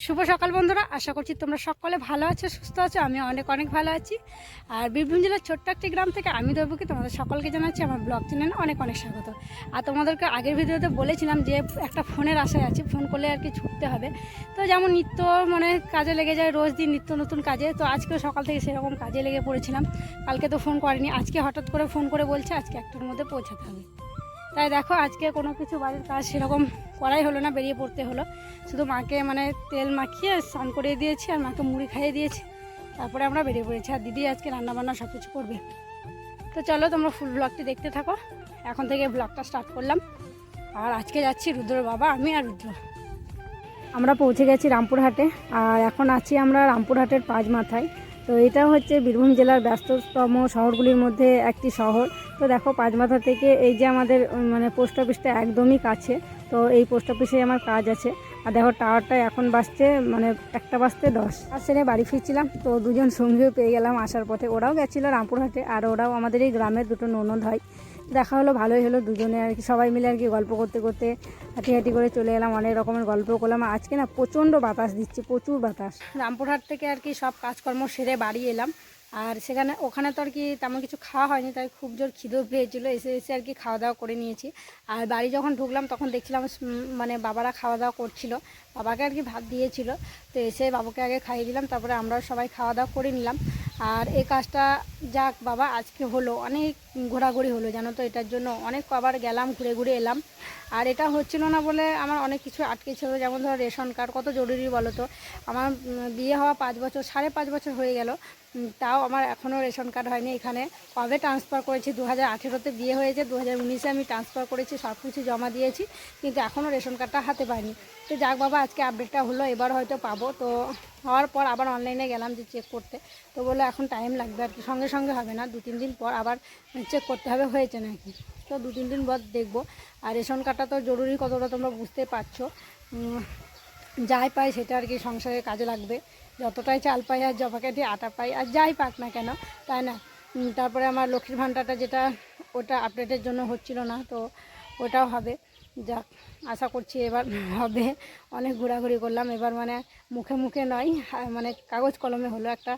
শুভ সকাল বন্ধুরা, আশা করছি তোমরা সকলে ভালো আছো, সুস্থ আছো আমি অনেক অনেক ভালো আছি। আর বীরভূম জেলার ছোট্ট একটি গ্রাম থেকে আমি দৈবকে, তোমাদের সকলকে জানাচ্ছি আমার ব্লগ চ্যানেলে অনেক অনেক স্বাগত। আর তোমাদেরকে আগের ভিডিওতে বলেছিলাম যে, একটা ফোনের আশায় আছি, ফোন করলে আর কি ছুটতে হবে। তো যেমন নিত্য মানে কাজে লেগে যায় রোজ দিন, নিত্য নতুন কাজে, তো আজকেও সকাল থেকে সেরকম কাজে লেগে পড়েছিলাম। কালকে তো ফোন করেনি, আজকে হঠাৎ করে ফোন করে বলছে, আজকে একটার মধ্যে পৌঁছাতে হবে। তাই দেখো, আজকে কোনো কিছু বাড়ির কাজ সেরকম করাই হলো না, বেরিয়ে পড়তে হলো। শুধু মাকে মানে তেল মাখিয়ে স্নান করিয়ে দিয়েছি আর মাকে মুড়ি খাইয়ে দিয়েছি। তারপরে আমরা বেরিয়ে পড়েছি। আর দিদি আজকে রান্নাবান্না সব কিছু করবে। তো চলো, তোমরা ফুল ব্লগটি দেখতে থাকো। এখন থেকে ব্লগটা স্টার্ট করলাম। আর আজকে যাচ্ছি রুদ্রর বাবা, আমি আর রুদ্র। আমরা পৌঁছে গেছি রামপুরহাটে। আর এখন আছি আমরা রামপুরহাটের পাঁচ মাথায়। তো এটা হচ্ছে বীরভূম জেলার ব্যস্ততম শহরগুলির মধ্যে একটি শহর। তো দেখো, পাঁচমাথা থেকে এই যে আমাদের মানে পোস্ট অফিসটা একদমই কাছে, তো এই পোস্ট অফিসে আমার কাজ আছে। আর দেখো, টাওয়ারটা এখন বাজছে মানে একটা বাজতে দশ। আর সেরে বাড়ি ফিরছিলাম, তো দুজন সঙ্গীও পেয়ে গেলাম আসার পথে। ওরাও গেছিল রামপুরহাটে, আর ওরাও আমাদের এই গ্রামের দুটো ননদ হয় দেখা হলো, ভালোই হলো, দুজনে আর কি, সবাই মিলে আর কি গল্প করতে করতে হাঁটি করে চলে এলাম, অনেক রকমের গল্প করলাম। আজকে না প্রচণ্ড বাতাস দিচ্ছে, প্রচুর বাতাস। রামপুরহাট থেকে আর কি সব কাজকর্ম সেরে বাড়ি এলাম। আর সেখানে ওখানে তো আর কি তেমন কিছু খাওয়া হয়নি, তাই খুব জোর খিদেও পেয়েছিল, এসে এসে আর কি খাওয়া দাওয়া করে নিয়েছি। আর বাড়ি যখন ঢুকলাম তখন দেখছিলাম মানে বাবারা খাওয়া দাওয়া করছিল, বাবাকে আর কি ভাত দিয়েছিল, তো এসে বাবাকে আগে খাইয়ে দিলাম, তারপরে আমরাও সবাই খাওয়া দাওয়া করে নিলাম। আর এই কাজটা যাক বাবা, আজকে হলো, অনেক ঘোরাঘুরি হলো, জানো তো, এটার জন্য অনেক আবার গেলাম, ঘুরে ঘুরে এলাম। আর এটা হচ্ছিল না বলে আমার অনেক কিছু আটকে ছিল, যেমন ধরো রেশন কার্ড, কত জরুরি বলো তো? আমার বিয়ে হওয়া পাঁচ বছর, সাড়ে পাঁচ বছর হয়ে গেল তাও আমার এখনও রেশন কার্ড হয়নি এখানে। কবে ট্রান্সফার করেছি? দু হাজার আঠেরোতে বিয়ে হয়েছে দু হাজার উনিশে আমি ট্রান্সফার করেছি সব কিছু জমা দিয়েছি, কিন্তু এখনও রেশন কার্ডটা হাতে পাইনি। তো যাক বাবা, আজকে আপডেটটা হলো, এবার হয়তো পাবো। তো হওয়ার পর আবার অনলাইনে গেলাম যে চেক করতে। তো বলল এখন টাইম লাগবে আর কি। সঙ্গে সঙ্গে হবে না দু তিন দিন পর আবার চেক করতে হবে, হয়েছে নাকি? তো দু তিন দিন পর দেখব। আর রেশন কার্ডটা তো জরুরি কতটা তোমরা বুঝতে পারছ। যাই পাই সেটা আর কি সংসারে কাজে লাগবে। যতটাই চাল পাই আর জবাকেটি আটা পাই, আর যাই পাক না কেন, তাই না? তারপরে আমার লক্ষ্মীর ভাণ্ডারটা যেটা, ওটা আপডেটের জন্য হচ্ছিল না, তো ওটাও হবে। যাক, আশা করছি এবার হবে। অনেক ঘোরাঘুরি করলাম, এবার মানে মুখে মুখে নয় মানে কাগজ কলমে হলো একটা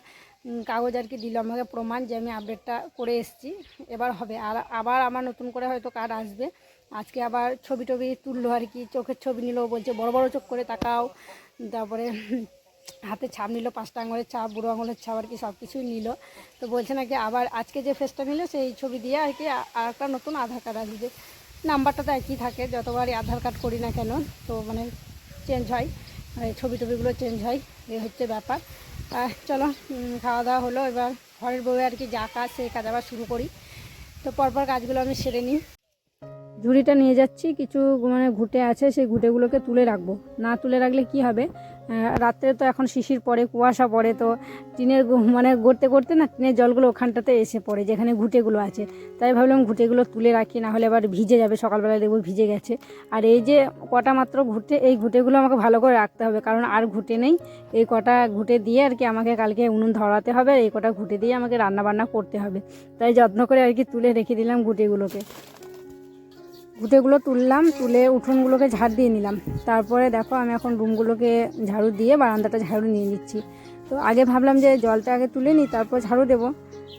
কাগজ আর কি দিল আমাকে প্রমাণ যে আমি আপডেটটা করে এসেছি। এবার হবে, আর আবার আমার নতুন করে হয়তো কার্ড আসবে। আজকে আবার ছবি টবি তুললো আর কি, চোখের ছবি নিল, বলছে বড় বড় চোখ করে তাকাও। তারপরে হাতে ছাপ নিল, পাঁচটা আঙুলের ছাপ, বুড়ো আঙুলের ছাপ আর কি সব কিছুই নিল। তো বলছে নাকি আবার আজকে যে ফেসটা নিল, সেই ছবি দিয়ে আর কি আর একটা নতুন আধার কার্ড আসবে। নাম্বারটা তো একই থাকে, যতবারই আধার কার্ড করি না কেন, তো মানে চেঞ্জ হয়। মানে ছবি টবিগুলো চেঞ্জ হয় এই হচ্ছে ব্যাপার। চলো খাওয়া দাওয়া হলো, এবার ঘরের বউয়ে আর কি যা কাজ সেই কাজ আবার শুরু করি। তো পরপর কাজগুলো আমি সেরে নিই। ঝুড়িটা নিয়ে যাচ্ছি, কিছু মানে ঘুটে আছে, সেই ঘুটেগুলোকে তুলে রাখব। না তুলে রাখলে কি হবে? রাত্রে তো এখন শিশির পড়ে, কুয়াশা পড়ে, তো টিনের মানে গড়তে করতে না টিনের জলগুলো ওখানটাতে এসে পড়ে, যেখানে ঘুটেগুলো আছে। তাই ভাবলাম ঘুটেগুলো তুলে রাখি, না হলে আবার ভিজে যাবে সকালবেলা দেখব ভিজে গেছে। আর এই যে কটা মাত্র ঘুটে, এই ঘুটেগুলো আমাকে ভালো করে রাখতে হবে, কারণ আর ঘুটে নেই। এই কটা ঘুটে দিয়ে আর কি আমাকে কালকে উনুন ধরাতে হবে, এই কটা ঘুটে দিয়ে আমাকে রান্না বান্না করতে হবে। তাই যত্ন করে আর কি তুলে রেখে দিলাম ঘুটেগুলোকে। ঘুটেগুলো তুললাম, তুলে উঠোনগুলোকে ঝাড় দিয়ে নিলাম। তারপরে দেখো আমি এখন রুমগুলোকে ঝাড়ু দিয়ে বারান্দাটা ঝাড়ু নিয়ে নিচ্ছি। তো আগে ভাবলাম যে জলটা আগে তুলে নিই, তারপর ঝাড়ু দেবো।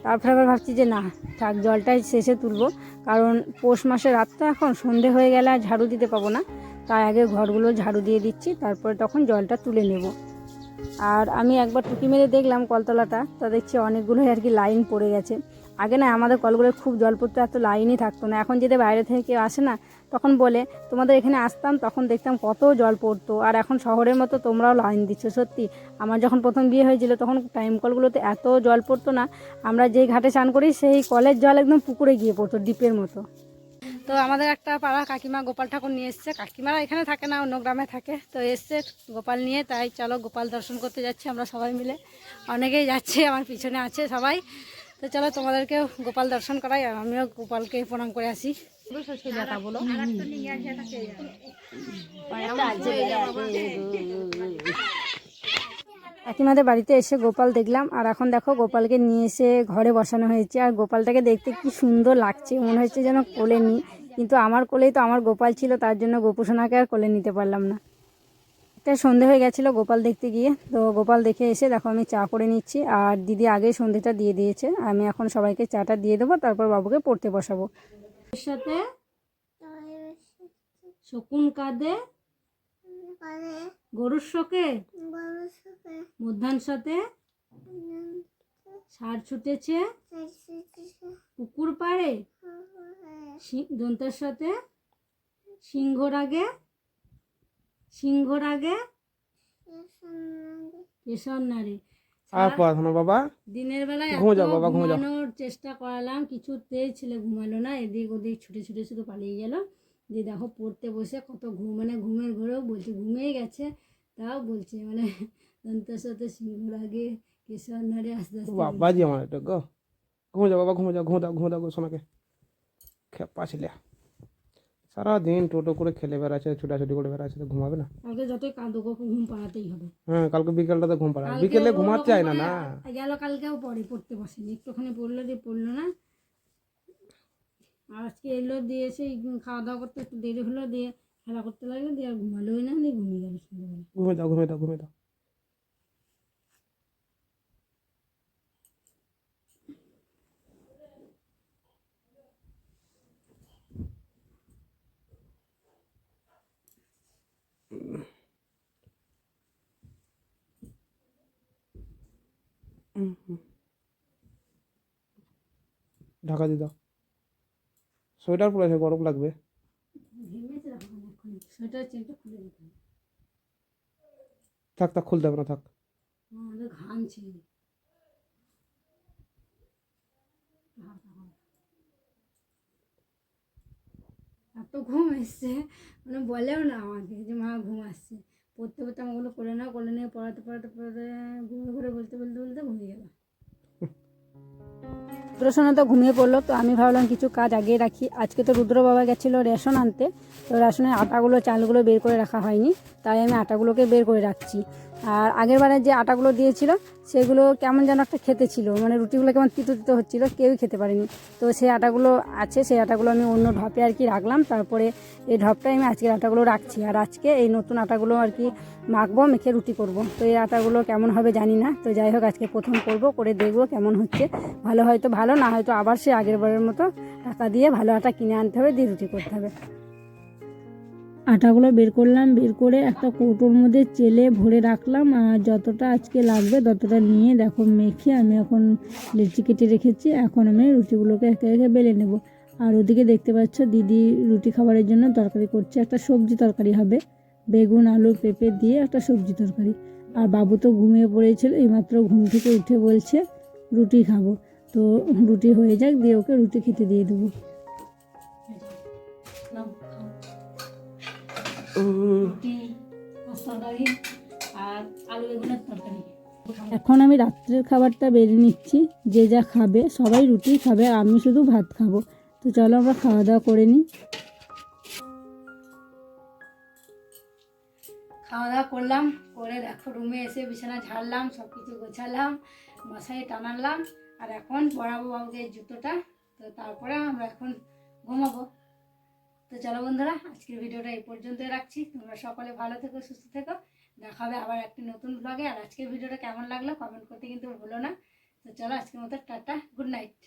তারপরে আবার ভাবছি যে না, থাক, জলটাই শেষে তুলবো। কারণ পৌষ মাসের রাতটা এখন, সন্ধে হয়ে গেলে আর ঝাড়ু দিতে পাবো না। তাই আগে ঘরগুলো ঝাড়ু দিয়ে দিচ্ছি, তারপরে তখন জলটা তুলে নেব। আর আমি একবার টুকি মেরে দেখলাম কলতলাটা, তা দেখছি অনেকগুলোই আর কি লাইন পড়ে গেছে। আগে না আমাদের কলগুলোয় খুব জল পড়তো, এত লাইনই থাকতো না। এখন যদি বাইরে থেকে কেউ আসে না, তখন বলে, তোমাদের এখানে আসতাম, তখন দেখতাম কত জল পড়তো। আর এখন শহরের মতো তোমরাও লাইন দিচ্ছ, সত্যি। আমার যখন প্রথম বিয়ে হয়েছিল, তখন টাইম কলগুলোতে এত জল পড়তো না। আমরা যেই ঘাটে স্নান করি, সেই কলের জল একদম পুকুরে গিয়ে পড়তো ডিপের মতো। তো আমাদের একটা পাড়া কাকিমা গোপাল ঠাকুর নিয়ে এসছে। কাকিমারা এখানে থাকে না, অন্য গ্রামে থাকে। তো এসছে গোপাল নিয়ে, তাই চলো গোপাল দর্শন করতে যাচ্ছি আমরা সবাই মিলে। অনেকেই যাচ্ছে, আমার পিছনে আছে সবাই। তো চলো তোমাদেরকে গোপাল দর্শন করাই, আর আমিও গোপালকে প্রণাম করে আসি। কাকিমাদের বাড়িতে এসে গোপাল দেখলাম, আর এখন দেখো গোপালকে নিয়ে এসে ঘরে বসানো হয়েছে, আর গোপালটাকে দেখতে কি সুন্দর লাগছে, মনে হচ্ছে যেন কোলে নিই। কিন্তু আমার কোলেই তো আমার গোপাল ছিল, তার জন্য গোপুসোনাকে আর কোলে নিতে পারলাম না। অনেকটা সন্ধে হয়ে গেছিল গোপাল দেখতে গিয়ে। তো গোপাল দেখে এসে দেখো আমি চা করে নিচ্ছি। আর দিদি আগেই সন্ধেটা দিয়ে দিয়েছে। আমি এখন সবাইকে চাটা দিয়ে দেবো তারপর বাবুকে পড়তে বসাবো। এর সাথে শকুন কাঁদে গরুর শোকে মধ্যাহ্ন সাথে সার ছুটেছে পুকুর পাড়ে সি- দন্তের সাথে সিংহর আগে সিংহর আগে কেশর নারী আর পড়াশোনা বাবা? দিনের বেলায় ঘুমো যাও বাবা, ঘুমো যাও। ঘুমানোর চেষ্টা করালাম কিছুতেই ছেলে ঘুমালো না এদিক ওদিক ছুটে ছুটে শুধু পালিয়ে গেল। দিয়ে দেখো পড়তে বসে কত ঘুম মানে ঘুমের ঘরেও বলছে ঘুমিয়ে গেছে তাও বলছে মানে দন্তের সাথে সিংহর আগে কেশর নারী আস্তে আস্তে আমার এটা গো। ঘুমো যাও বাবা ঘুমো যাও ঘুমো দাও ঘুমো দাও সোনাকে খেপা ছিলে। সারাদিন টোটো করে খেলে বেড়াচ্ছে ছুটাছুটি করে বেড়াচ্ছে তো ঘুমাবে না। কালকে যতই কাঁদো ঘুম পাড়াতেই হবে। হ্যাঁ কালকে বিকেলটাতে ঘুম পাড়া বিকেলে ঘুমাতে চায় না না। গেল কালকেও পড়ে পড়তে বসেনি। একটুখানি পড়ল দিয়ে পড়ল না। আর আজকে এলো দিয়ে এসে খাওয়া দাওয়া করতে একটু দেরি হলো দিয়ে খেলা করতে লাগল দিয়ে ঘুমালোই না দিয়ে ঘুমিয়ে গেল ঘুমে দাও ঘুমে দাও ঘুমে দাও। হুম, হুম। ঢাকা দিয়ে দাও। সোয়েটার পরেছে গরম লাগবে। থাক থাক খুলতে হবে না থাক। ঘামছে এত ঘুম এসছে মানে বলেও না আমাকে যে মা ঘুম আসছে। পড়তে পড়তে আমাগুলো করে নাও করে নিয়ে পড়াতে পড়াতে পড়াতে ঘুরে ঘুরে বলতে বলতে বলতে ঘুমিয়ে গেল। রুদ্রসোনা তো ঘুমিয়ে পড়ল, তো আমি ভাবলাম কিছু কাজ আগে রাখি। আজকে তো রুদ্র বাবা গেছিল রেশন আনতে, তো রেশনের আটাগুলো, চালগুলো বের করে রাখা হয়নি, তাই আমি আটাগুলোকে বের করে রাখছি। আর আগের বারে যে আটাগুলো দিয়েছিল, সেগুলো কেমন যেন একটা খেতে ছিল। মানে রুটিগুলো কেমন তিতো তিতো হচ্ছিল, কেউই খেতে পারেনি। তো সেই আটাগুলো আছে, সেই আটাগুলো আমি অন্য ঢপে আর কি রাখলাম। তারপরে এই ঢপটাই আমি আজকের আটাগুলো রাখছি। আর আজকে এই নতুন আটাগুলো আর কি মাখবো, মেখে রুটি করব। তো এই আটাগুলো কেমন হবে জানি না। তো যাই হোক, আজকে প্রথম করব, করে দেখব কেমন হচ্ছে। ভালো হয়তো ভালো, না হয়তো আবার সে আগের বারের মতো টাকা দিয়ে ভালো আটা কিনে আনতে হবে, দিয়ে রুটি করতে হবে। আটাগুলো বের করলাম, বের করে একটা কৌটোর মধ্যে চেলে ভরে রাখলাম। আর যতটা আজকে লাগবে ততটা নিয়ে দেখো মেখে আমি এখন লেচি কেটে রেখেছি। এখন আমি রুটিগুলোকে একে একে বেলে নেব। আর ওদিকে দেখতে পাচ্ছ দিদি রুটি খাবারের জন্য তরকারি করছে। একটা সবজি তরকারি হবে। বেগুন, আলু, পেঁপে দিয়ে একটা সবজি তরকারি। আর বাবু তো ঘুমিয়ে পড়েছিল, এইমাত্র ঘুম থেকে উঠে বলছে, রুটি খাব। তো রুটি হয়ে যাক, দিয়ে ওকে রুটি খেতে দিয়ে দেবো। রুটি আর আলু বেগুনের তরকারি এখন আমি রাত্রের খাবারটা বেড়ে নিচ্ছি, যে যা খাবে, সবাই রুটি খাবে আমি শুধু ভাত খাব। তো চলো আমরা খাওয়া দাওয়া করে নিই। খাওয়া দাওয়া করলাম, করে দেখো রুমে এসে বিছানা ঝাড়লাম সব কিছু গোছালাম মশাই টানালাম, আর এখন পড়াবো বাবুকে জুতোটা, তো তারপরে আমরা এখন ঘুমাবো। তো চলো বন্ধুরা, আজকের ভিডিওটা এই পর্যন্তই রাখছি। তোমরা সকলে ভালো থেকো, সুস্থ থেকো। দেখা হবে আবার একটি নতুন ব্লগে আর আজকের ভিডিওটা কেমন লাগল কমেন্ট করতে কিন্তু ভুলো না। তো চলো আজকের মতো টাটা গুড নাইট